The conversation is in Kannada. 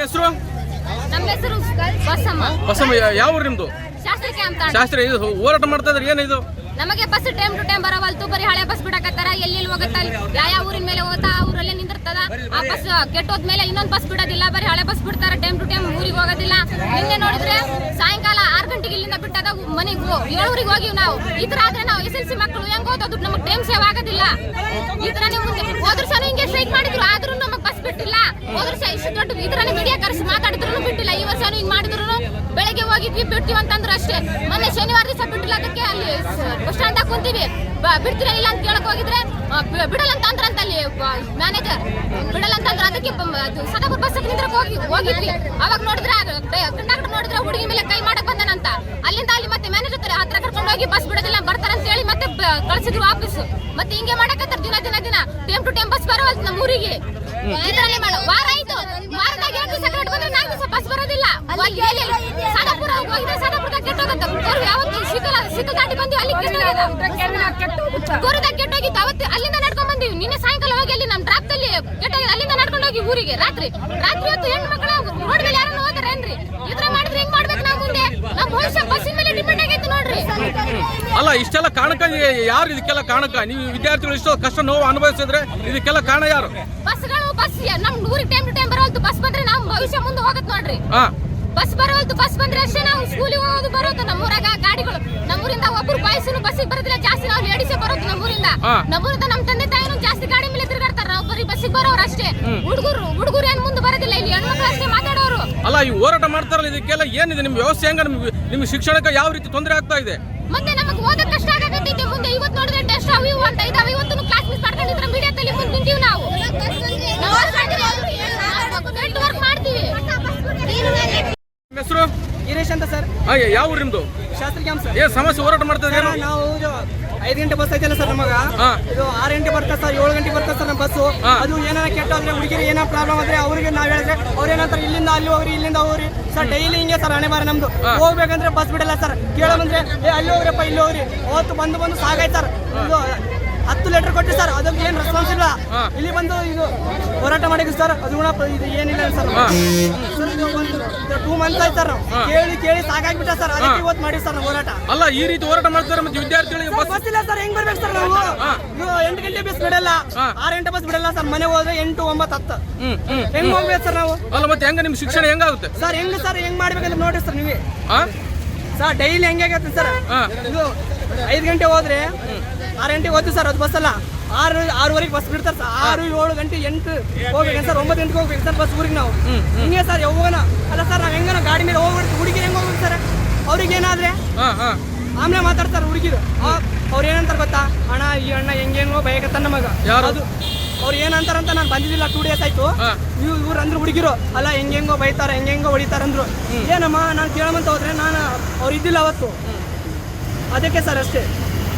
ನಿಮ್ಮ ಹೆಸರು? ನಮ್ಮ ಹೆಸರು ಬಸಮ್ಮ. ಯಾವ ಊರು ನಿಮ್ದು? ಶಾಸ್ತ್ರ ಇದು ಹೋರಾಟ ಮಾಡ್ತಾ ಇದ್ರೆ ಏನಿದು ನಮಗೆ ಬಸ್ ಟೈಮ್ ಟು ಟೈಮ್ ಬರವಲ್ತು ಬರೀ ಹಳೆ ಬಸ್ ಬಿಡಕತ್ತಾರ. ಎಲ್ಲಿ ಹೋಗುತ್ತಾ ಯಾವ ಯಾವ ಊರಿನ ಮೇಲೆ ಹೋಗುತ್ತಾ? ಆ ಊರಲ್ಲೇ ನಿಂದಿರ್ತದ. ಆ ಬಸ್ ಕೆಟ್ಟೋದ್ಮೇಲೆ ಇನ್ನೊಂದು ಬಸ್ ಬಿಡೋದಿಲ್ಲ. ಬರೀ ಹಳೆ ಬಸ್ ಬಿಡ್ತಾರ. ಟೈಮ್ ಟು ಟೈಮ್ ಊರಿಗೆ ಹೋಗೋದಿಲ್ಲ. ನಿನ್ನೆ ನೋಡಿದ್ರೆ ಸಾಯಂಕಾಲ ಆರು ಗಂಟೆಗೆ ಇಲ್ಲಿಂದ ಬಿಟ್ಟದ ಮನೆಗೆ ಏಳೂರಿಗೆ ಹೋಗಿವಿ ನಾವು. ಈ ತರ ಆದ್ರೆ ನಾವು ಎಸ್ ಎಲ್ ಸಿ ಮಕ್ಕಳು ಹೆಂಗ್ ಓದೋದು? ನಮಗೆ ಟೈಮ್ ಸೇವ್ ಆಗೋದಿಲ್ಲ. ಹೋದ್ರ ಸಹ ಇಷ್ಟು ದೊಡ್ಡ ತರ ಮೀಡಿಯಾ ಕರೆಸಿ ಮಾತಾಡಿದ್ರು ಬಿಟ್ಟಿಲ್ಲ. ಈ ವರ್ಷ ಹಿಂಗ್ ಮಾಡಿದ್ರು ಬೆಳಗ್ಗೆ ಹೋಗಿದ್ವಿ ಬಿಡ್ತೀವಿ ಅಂತಂದ್ರು ಅಷ್ಟೇ. ಮೊನ್ನೆ ಶನಿವಾರ ದಿವಸ ಬಿಟ್ಟಿಲ್ಲ ಅದಕ್ಕೆ ಅಲ್ಲಿ ಬಸ್ ಸ್ಟ್ಯಾಂಡ್ ಕುಂತೀವಿ. ಬಿಡ್ತೀರಾ ಇಲ್ಲ ಅಂತ ಕೇಳಕ್ ಹೋಗಿದ್ರೆ ಬಿಡಲ್ಲ ಅಂತ ಅಂದ್ರಂತ ಅಲ್ಲಿ ಮ್ಯಾನೇಜರ್ ಬಿಡಲ್ಲ ಅಂತಂದ್ರ ಅದಕ್ಕೆ ಸದಾಪುರ ಬಸ್ ನಿಂದ್ರಕ್ ಹೋಗಿ ಹೋಗಿದ್ವಿ. ಅವಾಗ ನೋಡಿದ್ರೆ ಕಂಡಕ್ಟರ್ ನೋಡಿದ್ರೆ ಹುಡುಗಿ ಮೇಲೆ ಕೈ ಮಾಡಕ್ ಬಂದನಂತ ಅಲ್ಲಿಂದ ಅಲ್ಲಿ ಮತ್ತೆ ಮ್ಯಾನೇಜರ್ ತರ ಹತ್ರ ಕರ್ಕೊಂಡು ಹೋಗಿ ಬಸ್ ಬಿಡೋದಿಲ್ಲ ಬರ್ತಾರ ಅಂತ ಹೇಳಿ ಮತ್ತೆ ಕಳ್ಸಿದ್ರು ವಾಪಸ್ ಮತ್ತೆ ಹಿಂಗೆ ಮಾಡಕತ್ತಾರ ದಿನ ದಿನ ದಿನ. ಟೈಮ್ ಟು ಟೈಮ್ ಬಸ್ ಬರವಲ್ತು ನಮ್ಮ ಊರಿಗೆ ಇದ್ರಲ್ಲೇ ಮಾಡು ವಾರ ಆಯ್ತು ವಾರದಾಗ ಎರಡು ದಿವಸ ಕರೆಕ್ಟ್ ಬಂದ್ರೆ ನಾಲ್ಕು ದಿವಸ ಬಸ್ ಬರೋದಿಲ್ಲ ಅಲ್ಲಿ? ಸದಾಪುರ ಹೋಗಿದೆ ಸದಾಪುರದಾಗ ಕೆಟ್ಟೋಗತ್ತ. ಗುರು ಯಾವತ್ತು ಶೀತಲ ಶೀತಲ ದಾಟಿ ಬಂದಿವಿ ಅಲ್ಲಿ ಗುರುದಾಗ ಕೆಟ್ಟೋಗಿತ್ತು? ಅವತ್ತು ಅಲ್ಲಿಂದ ನಡ್ಕೊಂಡ್ ಬಂದಿವಿ. ನಿನ್ನೆ ಸಾಯಂಕಾಲ ಹೋಗಿ ಅಲ್ಲಿ ನಮ್ಮ ಡ್ರಾಪ್ದಲ್ಲಿ ಕೆಟ್ಟೋಗಿದೆ ಅಲ್ಲಿಂದ ನಡ್ಕೊಂಡು ಹೋಗಿ ಊರಿಗೆ ರಾತ್ರಿ. ರಾತ್ರಿ ಹೊತ್ತು ಹೆಣ್ಣು ಮಕ್ಕಳ ರೋಡ್ ಮೇಲೆ ಯಾರನ್ನ ಹೋಗ್ತಾರೇನ್ರಿ ಈ ತರ ಮಾಡಿದ್ರೆ ಹೆಂಗ್ ಮಾಡ್ಬೇಕು ನಾವು ಮುಂದೆ? ನಮ್ಮ ಭವಿಷ್ಯ ಬಸ್ಸಿನ ಮೇಲೆ ಡಿಪೆಂಡ್ ಆಗೈತೆ ನೋಡ್ರಿ. ಅಲ್ಲ ಇಷ್ಟೆಲ್ಲ ಕಾಣಕ ಯಾರು ಇದಕ್ಕೆಲ್ಲ ಕಾಣಕ ನೀವು ವಿದ್ಯಾರ್ಥಿಗಳು ಇಷ್ಟು ಕಷ್ಟ ನೋವು ಅನುಭವಿಸಿದ್ರೆ ಇದಕ್ಕೆಲ್ಲ ಕಾರಣ ಯಾರು? ಬಸ್ಗಳು ಬಸ್ ನಮ್ ಊರಿಗೆ ಟೈಮ್ ಟು ಟೈಮ್ ಬರೋದು ಬಸ್ ಬಂದ್ರೆ ನಾವು ಭವಿಷ್ಯ ಮುಂದೆ ಹೋಗತ್ ನೋಡ್ರಿ. ಹಾ. ಬಸ್ ಬರೋದು ಬಸ್ ಬಂದ್ರೆ ಅಷ್ಟೇ ನಾವು ಸ್ಕೂಲಿಗೆ ಹೋಗೋದು ಬರೋದು ನಮ್ಮೂರಾಗ ಗಾಡಿಗಳು. ನಮ್ಮೂರಿಂದ ಒಬ್ರು ಬಾಯ್ಸನು ಬಸ್ಸಿಗೆ ಬರೋದಿಲ್ಲ ಜಾಸ್ತಿ ನಾವು ಲೇಡೀಸೇ ಬರೋದು ನಮ್ಮೂರಿಂದ. ನಮ್ಮೂರಿಂದ ನಮ್ಮ ತಂದೆ ತಾಯಿನೂ ಜಾಸ್ತಿ ಗಾಡಿ ಮೇಲೆ ತಿರುಗಾಡ್ತಾರ ನಾವು ಬರೀ ಬಸ್ಸಿಗೆ ಬರೋರು ಅಷ್ಟೇ. ಹುಡುಗರು ಹುಡುಗರು ಏನ್ ಮುಂದೆ ಬರೋದಿಲ್ಲ ಇಲ್ಲಿ ಹೆಣ್ಮಕ್ಳು ಅಷ್ಟೇ ಮಾತಾಡೋರು. ಅಲ್ಲ ಈ ಹೋರಾಟ ಮಾಡ್ತಾರಲ್ಲ ಇದಕ್ಕೆಲ್ಲ ಏನಿದೆ? ನಿಮ್ಮ ವ್ಯವಸ್ಥೆ ಹೆಂಗ? ನಿಮ್ಗೆ ನಿಮ್ಗೆ ಶಿಕ್ಷಣಕ್ಕೆ ಯಾವ ರೀತಿ ತೊಂದರೆ ಆಗ್ತಾ ಇದೆ? ಮತ್ತೆ ನಮಗೆ ಓದಕ್ ಕಷ್ಟ ಆಗತ್ತೆ ಮುಂದೆ ಇವತ್ತು ನೋಡಿದ್ರೆ ಟೆಸ್ಟ್ ಅವು ಇವು ಅಂತ. ಇದಾವೆ ಇವತ್ತು ಕ್ಲಾಸ್ ಮಿಸ್ ಮಾಡ್ಕೊಂಡಿದ್ರೆ ಮೀಡಿಯಾದಲ್ಲಿ ಮುಂದೆ ನಿಂತೀವಿ ನಾವು ನೆಟ್ವರ್ಕ್ ಮಾಡ್ತೀವಿ ನಿಮ್ಮ ಹೆಸರು ಗಿರೀಶ್ ಅಂತ ಸರ್ ಹಾ, ಯಾವ ಊರು ನಿಮ್ದು? ಸರ್. ಸಮಸ್ಯೆ ಹೋರಾಟ ಮಾಡ್ತಾ ಇದ್ದೀರಾ ನಾವು? ಇದು ಐದು ಗಂಟೆ ಬಸ್ ಐತಲ್ಲ ಸರ್ ನಮಗ? ಹಾ. ಇದು ಆರು ಗಂಟೆ ಬರ್ತದೆ ಸರ್ ಏಳು ಗಂಟೆ ಬರ್ತದೆ ಸರ್ ನಮ್ಮ ಬಸ್ಸು ಹಾ. ಅದು ಏನಾರ ಕೆಟ್ಟೋದ್ರೆ ಹುಡುಗಿರಿ ಏನೋ ಪ್ರಾಬ್ಲಮ್ ಆದ್ರೆ ಅವ್ರಿಗೆ ನಾವ್ ಹೇಳಿದ್ರೆ ಅವ್ರು ಏನಂತಾರೆ ಇಲ್ಲಿಂದ ಅಲ್ಲಿ ಹೋಗ್ರಿ ಇಲ್ಲಿಂದ ಹೋಗ್ರಿ. ಸರ್ ಡೈಲಿ ಹಿಂಗೆ ಸರ್ ಹಣೆ ಬಾರ ನಮ್ದು ಹೋಗ್ಬೇಕಂದ್ರೆ ಬಸ್ ಬಿಡಲ್ಲ ಸರ್. ಕೇಳೋ ಬಂದ್ರೆ ಏ ಅಲ್ಲಿ ಹೋಗ್ರಪ್ಪ ಇಲ್ಲಿ ಹೋಗ್ರಿ. ಅವತ್ತು ಬಂದು ಬಂದು ಸಾಗಾಯ್ತು ಸರ್. ಇದು ಹತ್ತು ಲೀಟರ್ ಕೊಟ್ಟಿ ಸರ್ ಅದಕ್ಕೆ ಏನು ರೆಸ್ಪಾನ್ಸ್ ಇಲ್ಲ. ಇಲ್ಲಿ ಬಂದು ಇದು ಹೋರಾಟ ಮಾಡಿದ್ವಿ ಸರ್. ಅದು ಕೂಡ ಇದು ಏನಿಲ್ಲ ಸರ್ ಹಾ. ಟೂ ಮಂತ್ಸ್ ಆಯ್ತು ಸರ್ ನಾವು ಕೇಳಿ ಕೇಳಿ ಸಾಕಾಗ್ಬಿಟ್ಟ ಸರ್ ಅದಕ್ಕೆ. ಇವತ್ತು ಮಾಡಿ ಸರ್ ನಾವು ಹೋರಾಟ. ಅಲ್ಲ ಈ ರೀತಿ ಹೋರಾಟ ಮಾಡ್ತಾರೆ ಮತ್ತೆ ವಿದ್ಯಾರ್ಥಿಗಳಿಗೆ ಬಸ್ ಬಸ್ ಇಲ್ಲ ಸರ್ ಹೆಂಗ್ ಬರ್ಬೇಕು ಸರ್ ನಾವು? ಎಂಟು ಗಂಟೆ ಬಸ್ ಬಿಡಲ್ಲ. ಆರು ಗಂಟೆ ಬಸ್ ಬಿಡಲ್ಲ ಸರ್ ಮನೆ ಹೋದ್ರೆ ಎಂಟು ಒಂಬತ್ತು ಹತ್ತು. ಹೆಂಗ್ ಹೋಗ್ಬೇಕು ಸರ್ ನಾವು? ಅಲ್ಲ ಮತ್ತೆ ಹೆಂಗ ನಿಮ್ ಶಿಕ್ಷಣ ಹೆಂಗಾಗುತ್ತೆ ಸರ್ ಹೆಂಗ್ ಸರ್ ಹೆಂಗ್ ಮಾಡ್ಬೇಕಂತ ನೋಡಿ ಸರ್ ನೀವೇ ಸರ್ ಡೈಲಿ ಹೆಂಗೆ ಆಗತ್ತೆ ಸರ್. ಇದು ಐದು ಗಂಟೆ ಹೋದ್ರೆ ಆರು ಗಂಟೆಗೆ ಹೋದ್ವಿ ಸರ್ ಅದು ಬಸ್ ಅಲ್ಲ. ಆರು ಆರೂವರೆಗೆ ಬಸ್ ಬಿಡ್ತಾರೆ ಸರ್ ಆರು ಏಳು ಗಂಟೆ ಎಂಟು ಹೋಗ್ಬೇಕು ಸರ್ ಒಂಬತ್ತು ಗಂಟೆಗೆ ಹೋಗ್ಬೇಕು ಸರ್ ಬಸ್ ಊರಿಗೆ ನಾವು. ಹಿಂಗೆ ಸರ್ ಹೋಗೋಣ ಅಲ್ಲ ಸರ್ ನಾವು ಹೆಂಗನ ಗಾಡಿ ಮೇಲೆ ಹೋಗ್ಬಿಡ್ತೀವಿ ಹುಡುಗಿ ಹೆಂಗೆ ಹೋಗ್ಬೇಕು ಸರ್ ಅವ್ರಿಗೆ ಏನಾದ್ರೆ ಆಮೇಲೆ ಮಾತಾಡ್ತಾರೆ ಹುಡುಗಿರು. ಅವ್ರು ಏನಂತಾರೆ ಗೊತ್ತಾ? ಅಣ್ಣ ಈ ಅಣ್ಣ ಹೆಂಗೇನೋ ಬಯಕತ್ತ ನಮಗ ಯಾರು? ಅದು ಅವ್ರು ಏನಂತಾರಂತ ನಾನು ಬಂದಿದ್ದಿಲ್ಲ ಟೂ ಡೇಸ್ ಆಯ್ತು. ಇವ್ ಇವ್ರು ಅಂದ್ರೆ ಹುಡುಗಿರು. ಅಲ್ಲ ಹೆಂಗೆಂಗೋ ಬೈತಾರ ಹೆಂಗೆಂಗೋ ಹೊಡಿತಾರ ಅಂದ್ರು. ಏನಮ್ಮ ನಾನು ಕೇಳಮಂತ ಹೋದ್ರೆ ನಾನು ಅವ್ರು ಇದ್ದಿಲ್ಲ ಅವತ್ತು. ಅದಕ್ಕೆ ಸರ್ ಅಷ್ಟೇ.